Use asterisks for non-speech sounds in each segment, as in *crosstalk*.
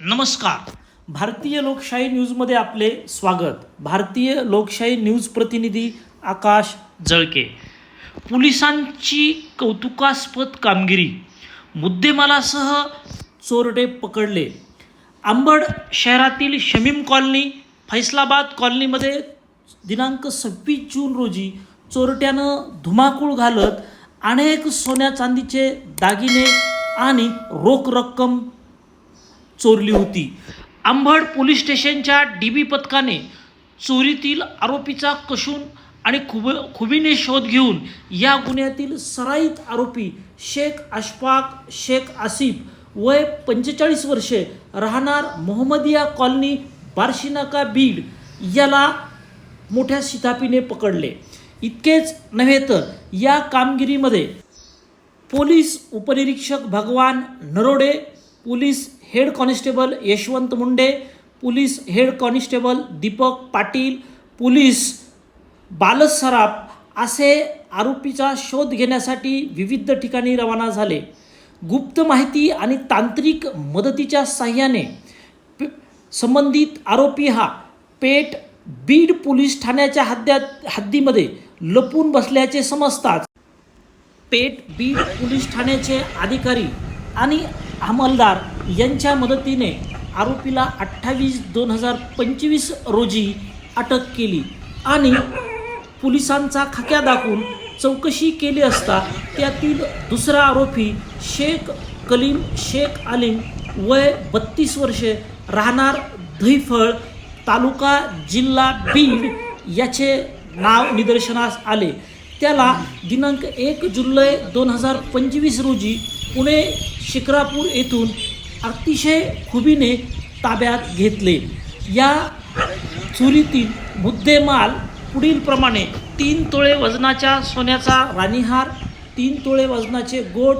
नमस्कार. भारतीय लोकशाही न्यूजमध्ये आपले स्वागत. भारतीय लोकशाही न्यूज प्रतिनिधी आकाश जळके. पोलिसांची कौतुकास्पद कामगिरी. मुद्देमालासह चोरटे पकडले. आंबड शहरातील शमीम कॉलनी फैसलाबाद कॉलनीमध्ये दिनांक सव्वीस जून रोजी चोरट्यानं धुमाकूळ घालत अनेक सोन्या चांदीचे दागिने आणि रोख रक्कम चोरली होती. अंबड पोलीस स्टेशनच्या डी बी पथकाने चोरीतील आरोपीचा कशून आणि खुब खुबीने शोध घेऊन या गुन्ह्यातील सराईत आरोपी शेख अशफाक शेख आसिफ वय पंचेचाळीस वर्षे राहणार मोहम्मदिया कॉलनी बार्शीनाका बीड याला मोठ्या शितापीने पकडले. इतकेच नव्हे तर या कामगिरीमध्ये पोलीस उपनिरीक्षक Bhagwan Narode police head constable Yashwant Munde police head constable Deepak Patil police Balas Saraf असे आरोपीचा शोध घेण्यासाठी विविध ठिकाणी रवाना झाले. गुप्त माहिती आणि तांत्रिक मदतीच्या साह्याने संबंधित आरोपी हा पेट बीड पोलीस ठाण्याच्या हद्द्यात हद्दीमध्ये लपून बसल्याचे समजताच पेट बीड पोलीस ठाण्याचे अधिकारी आणि अंमलदार यांच्या मदतीने आरोपीला अठ्ठावीस दोन हजार पंचवीस रोजी अटक केली आणि पोलिसांचा खाक्या दाखवून चौकशी केली असता त्यातील दुसरा आरोपी शेख कलीम शेख आलीम वय बत्तीस वर्षे राहणार दहिफळ तालुका जिल्हा बीड याचे नाव निदर्शनास आले. त्याला दिनांक एक जुलै दोन हजार पंचवीस रोजी पुणे शिक्रापूर येथून अतिशय खुबीने ताब्यात घेतले. या चुरीतील मुद्देमाल पुढीलप्रमाणे तीन तोळे वजनाच्या सोन्याचा राणीहार तीन तोळे वजनाचे गोट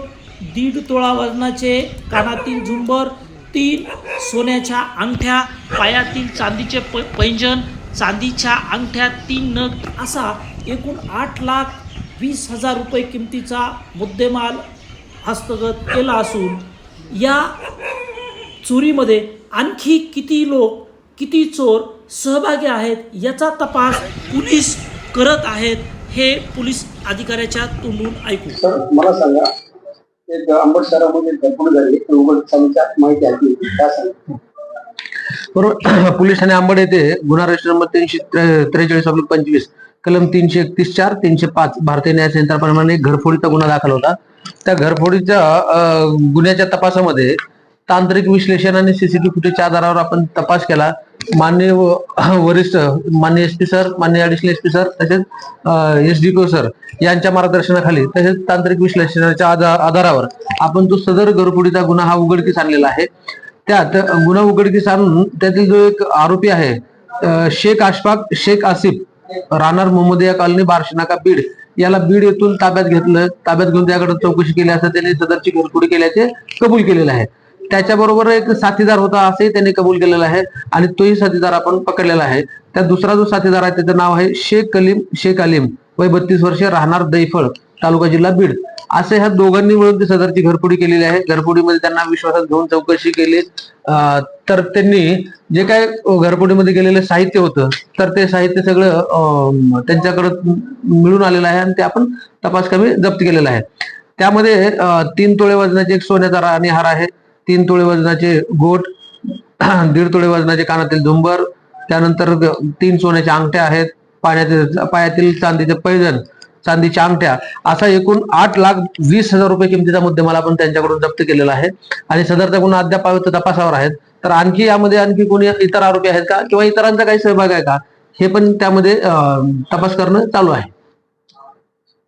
दीड तोळा वजनाचे कानातील झुंबर तीन सोन्याच्या अंगठ्या पायातील चांदीचे प पैंजण चांदीच्या अंगठ्या तीन नग असा एकूण आठ लाख वीस हजार रुपये किमतीचा मुद्देमाल हस्तगत केला असून या चोरीमध्ये आणखी किती लोक किती चोर सहभागी आहेत याचा तपास पोलीस करत आहेत हे पोलीस अधिकाऱ्याच्या तोंडून ऐकू सर मला सांगा एक अंबड शहरामध्ये घटना झाली उघडसालीच्या माहिती ऐकली. काय सांगा बरोबर *clears throat* पोलीस ठाणे अंबड येथे गुन्हा रजिस्टर नंबर तीनशे त्रेचाळीस अब्लिक पंचवीस कलम तीनशे एकतीस चार तीनशे पाच भारतीय न्याय संहिताप्रमाणे एक घरफोडीचा गुन्हा दाखल होता त्या घरफोडीच्या गुन्ह्याच्या तपासामध्ये तांत्रिक विश्लेषण आणि सीसीटीव्ही फुटेजच्या आधारावर आपण तपास केला. मान्य व- *clears throat* वरिष्ठ मान्य एस पी सर मान्य ऍडिशनल एस पी सर तसेच एस डी पी सर यांच्या मार्गदर्शनाखाली तसेच तांत्रिक विश्लेषणाच्या आधारावर आपण तो सदर घरफोडीचा गुन्हा हा उघडकीस आणलेला आहे त्यात गुन्हा उघडकीस आणून त्यातील जो एक आरोपी आहे शेख आशफाक शेख आसिफ राहणार मोहम्मदिया कॉलनी बार्शीनाका बीड याला बीड येथून ताब्यात घेतलं ताब्यात घेऊन त्याकडे चौकशी केली असता त्याने सदरची घरकुडी केल्याचे कबूल केलेलं आहे. त्याच्याबरोबर एक साथीदार होता असंही त्यांनी कबूल केलेलं आहे आणि तोही साथीदार आपण पकडलेला आहे. त्या दुसरा जो साथीदार आहे त्याचं नाव आहे शेख कलीम शेख अलीम. वय बत्तीस वर्षे राहणार दैफळ तालुका जिल्हा बीड. असे ह्या दोघांनी मिळून ती सदरची घरफोडी केलेली आहे. घरफोडीमध्ये त्यांना विश्वासात घेऊन चौकशी केली. तर त्यांनी जे काय घरफोडीमध्ये गेलेलं साहित्य होतं तर ते साहित्य सगळं त्यांच्याकडं मिळून आलेलं आहे आणि ते आपण तपास कमी जप्त केलेलं आहे. त्यामध्ये तीन तोळे वजनाचे एक सोन्याचा राणी हार आहे. तीन तोळे वजनाचे गोट *clears throat* दीड तोळे वजनाचे कानातील झुंबर त्यानंतर तीन सोन्याच्या अंगठ्या आहेत पाण्यातील पायातील चांदीचे पैजण चांदीच्या अंगठ्या असा एकूण आठ लाख वीस हजार रुपये किमतीचा मुद्देमाल आपण त्यांच्याकडून जप्त केलेला आहे. आणि सदरचा गुन्हा अद्याप तपासावर आहेत. तर आणखी यामध्ये आणखी कोणी इतर आरोपी आहेत का? किंवा इतरांचा काही सहभाग आहे का? हे पण त्यामध्ये तपास करणं चालू आहे.